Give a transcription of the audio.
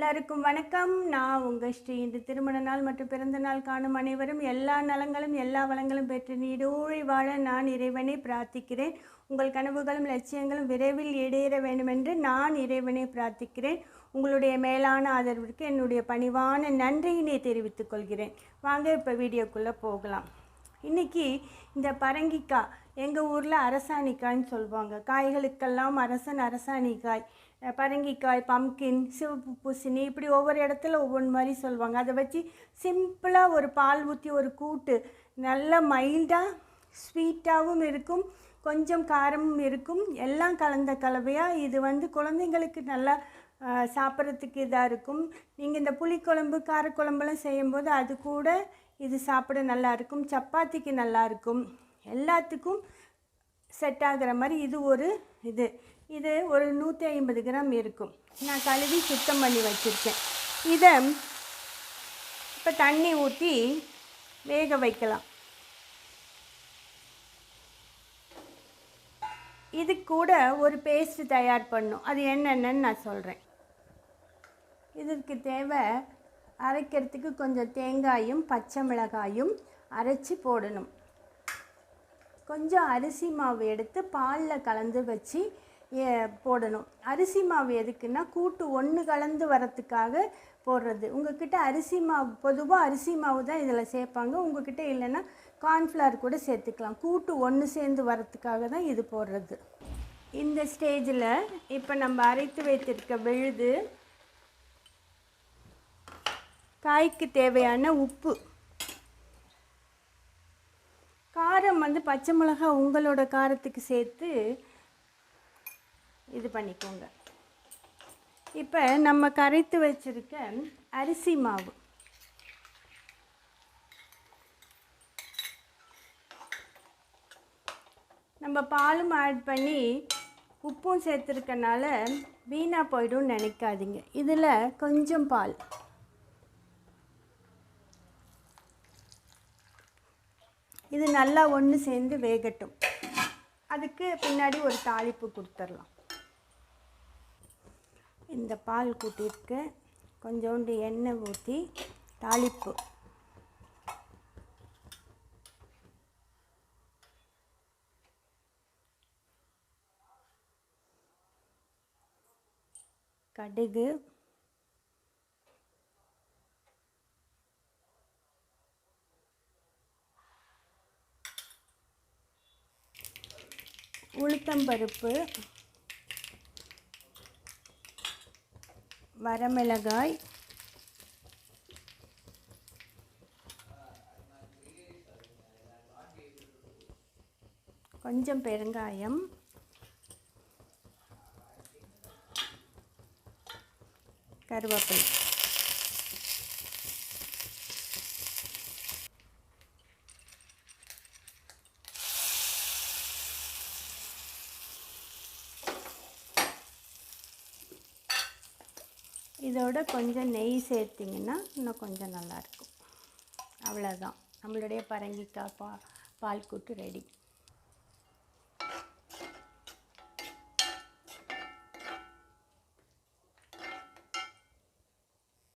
எல்லாருக்கும் வணக்கம். நான் உங்கள் ஸ்ரீ இன்று திருமண நாள் மற்றும் பிறந்த நாள் காணும் அனைவரும் எல்லா நலங்களும் எல்லா வளங்களும் பெற்று நீடோழி வாழ நான் இறைவனை பிரார்த்திக்கிறேன். உங்கள் கனவுகளும் லட்சியங்களும் விரைவில் ஈடேற வேண்டுமென்று நான் இறைவனை பிரார்த்திக்கிறேன். உங்களுடைய மேலான ஆதரவிற்கு என்னுடைய பணிவான நன்றியினை தெரிவித்துக் கொள்கிறேன். வாங்க இப்போ வீடியோக்குள்ளே போகலாம். இன்னைக்கு இந்த பரங்கிக்காய் எங்கள் ஊரில் அரசாணிக்காய்ன்னு சொல்லுவாங்க காய்களுக்கெல்லாம் அரசன் அரசாணிக்காய். பரங்கிக்காய் பம்கின் சிவப்பு பூசணி இப்படி ஒவ்வொரு இடத்துல ஒவ்வொன்று மாதிரி சொல்லுவாங்க. அதை வச்சு சிம்பிளாக ஒரு பால் ஊற்றி ஒரு கூட்டு நல்ல மைல்டாக ஸ்வீட்டாகவும் இருக்கும் கொஞ்சம் காரமும் இருக்கும். எல்லாம் கலந்த கலவையாக இது வந்து குழந்தைங்களுக்கு நல்லா சாப்பிட்றதுக்கு இதாக இருக்கும். நீங்கள் இந்த புளிக்குழம்பு காரக்குழம்புலாம் செய்யும்போது அது கூட இது சாப்பிட நல்லா இருக்கும். சப்பாத்திக்கு நல்லாயிருக்கும் எல்லாத்துக்கும் செட் ஆகிற மாதிரி இது ஒரு இது. இது ஒரு நூற்றி ஐம்பது கிராம் இருக்கும். நான் கழுவி சுத்தம் பண்ணி வச்சுருக்கேன். இதை இப்போ தண்ணி ஊற்றி வேக வைக்கலாம். இது கூட ஒரு பேஸ்ட் தயார் பண்ணும். அது என்னென்னு நான் சொல்கிறேன் இதற்கு தேவை அரைக்கிறதுக்கு கொஞ்சம் தேங்காயும் பச்சை மிளகாயும் அரைச்சி போடணும். கொஞ்சம் அரிசி மாவு எடுத்து பாலில் கலந்து வச்சு போடணும். அரிசி மாவு எதுக்குன்னா கூட்டு ஒன்று கலந்து வரத்துக்காக போடுறது. உங்ககிட்ட அரிசி மாவு பொதுவாக அரிசி மாவு தான் இதில் சேர்ப்பாங்க. உங்ககிட்ட இல்லைன்னா கார்ன்ஃப்ளவர் கூட சேர்த்துக்கலாம். கூட்டு ஒன்று சேர்ந்து வரத்துக்காக தான் இது போடுறது. இந்த ஸ்டேஜில் இப்போ நம்ம அரைத்து வைத்திருக்க விழுது காய்க்கு தேவையான உப்பு. காரம் வந்து பச்சை மிளகாய் உங்களோட காரத்துக்கு சேர்த்து இது பண்ணிக்கோங்க. இப்போ நம்ம கரைத்து வச்சிருக்க அரிசி மாவு. நம்ம பாலும் ஆட் பண்ணி உப்பும் சேர்த்துருக்கனால வீணாக போயிடும்னு நினைக்காதீங்க. இதில் கொஞ்சம் பால். இது நல்லா ஒன்று சேர்ந்து வேகட்டும். அதுக்கு பின்னாடி ஒரு தாளிப்பு கொடுத்துடலாம். இந்த பால் கூட்டிற்கு கொஞ்சோண்டு எண்ணெய் ஊற்றி தாளிப்பு. கடுகு. உளுத்தம்பருப்பு. வரமிளகாய். கொஞ்சம் பெருங்காயம். கருவேப்பிலை. இதோட கொஞ்சம் நெய் சேர்த்திங்கன்னா இன்னும் கொஞ்சம் நல்லாயிருக்கும். அவ்வளோதான் நம்மளுடைய பரங்கிக்காய் பா பால் கூட்டு ரெடி.